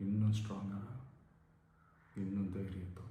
ಇನ್ನೂ ಸ್ಟ್ರಾಂಗ್ ಇನ್ನೂ ಧೈರ್ಯ